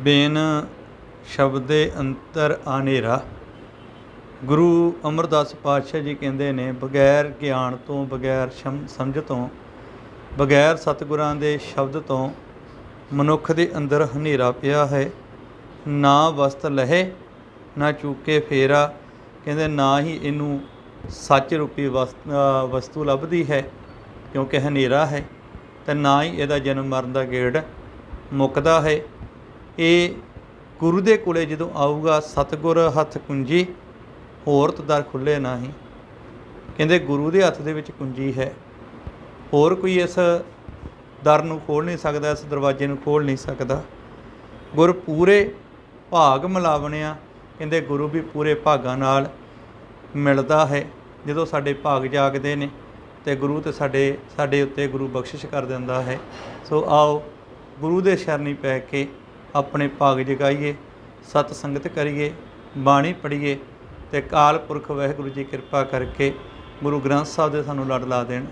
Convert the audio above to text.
ਬੇਨ ਸ਼ਬਦੇ ਅੰਤਰ ਆਨੇਰਾ। ਗੁਰੂ ਅਮਰਦਾਸ ਪਾਤਸ਼ਾਹ ਜੀ ਕਹਿੰਦੇ ਨੇ, ਬਗੈਰ ਗਿਆਨ ਤੋਂ, ਬਗੈਰ ਸ਼ਮ- ਸਮਝ ਤੋਂ, ਬਗੈਰ ਸਤਿਗੁਰਾਂ ਦੇ ਸ਼ਬਦ ਤੋਂ ਮਨੁੱਖ ਦੇ ਅੰਦਰ ਹਨੇਰਾ ਪਿਆ ਹੈ। ਨਾ ਵਸਤ ਲਹੇ, ਨਾ ਚੂਕੇ ਫੇਰਾ। ਕਹਿੰਦੇ, ਨਾ ਹੀ ਇਹਨੂੰ ਸੱਚ ਰੂਪੀ ਵਸ- ਵਸਤੂ ਲੱਭਦੀ ਹੈ, ਕਿਉਂਕਿ ਹਨੇਰਾ ਹੈ। ਤੇ ਨਾ ਹੀ ਇਹਦਾ ਜਨਮ ਮਰਨ ਦਾ ਗੇੜ ਮੁੱਕਦਾ ਹੈ। ਇਹ ਗੁਰੂ ਦੇ ਕੋਲੇ ਜਦੋਂ ਆਊਗਾ, ਸਤਿਗੁਰ ਹੱਥ ਕੁੰਜੀ, ਹੋਰ ਦਰ ਖੁੱਲੇ ਨਹੀਂ। ਕਹਿੰਦੇ ਗੁਰੂ ਦੇ ਹੱਥ ਦੇ ਵਿੱਚ ਕੁੰਜੀ ਹੈ। ਹੋਰ ਕੋਈ ਇਸ ਦਰ ਨੂੰ ਖੋਲ ਨਹੀਂ ਸਕਦਾ, ਇਸ ਦਰਵਾਜ਼ੇ ਨੂੰ ਖੋਲ ਨਹੀਂ ਸਕਦਾ। ਗੁਰ ਪੂਰੇ ਭਾਗ ਮਿਲਾਵਣਿਆ ਕਹਿੰਦੇ ਗੁਰੂ ਵੀ ਪੂਰੇ ਭਾਗਾਂ ਨਾਲ ਮਿਲਦਾ ਹੈ। ਜਦੋਂ ਸਾਡੇ ਭਾਗ ਜਾਗਦੇ ਨੇ ਤੇ ਗੁਰੂ ਤੇ ਸਾਡੇ ਸਾਡੇ ਉੱਤੇ ਗੁਰੂ ਬਖਸ਼ਿਸ਼ ਕਰ ਦਿੰਦਾ ਹੈ। ਸੋ ਆਓ ਗੁਰੂ ਦੇ ਸ਼ਰਨੀ ਪੈ ਕੇ ਆਪਣੇ ਭਾਗ ਜਗਾਈਏ, ਸਤ ਸੰਗਤ ਕਰੀਏ, ਬਾਣੀ ਪੜ੍ਹੀਏ ਤੇ ਕਾਲ ਪੁਰਖ ਵਾਹਿਗੁਰੂ ਜੀ ਕਿਰਪਾ ਕਰਕੇ ਗੁਰੂ ਗ੍ਰੰਥ ਸਾਹਿਬ ਦੇ ਸਾਨੂੰ ਲੜ ਲਾ ਦੇਣ।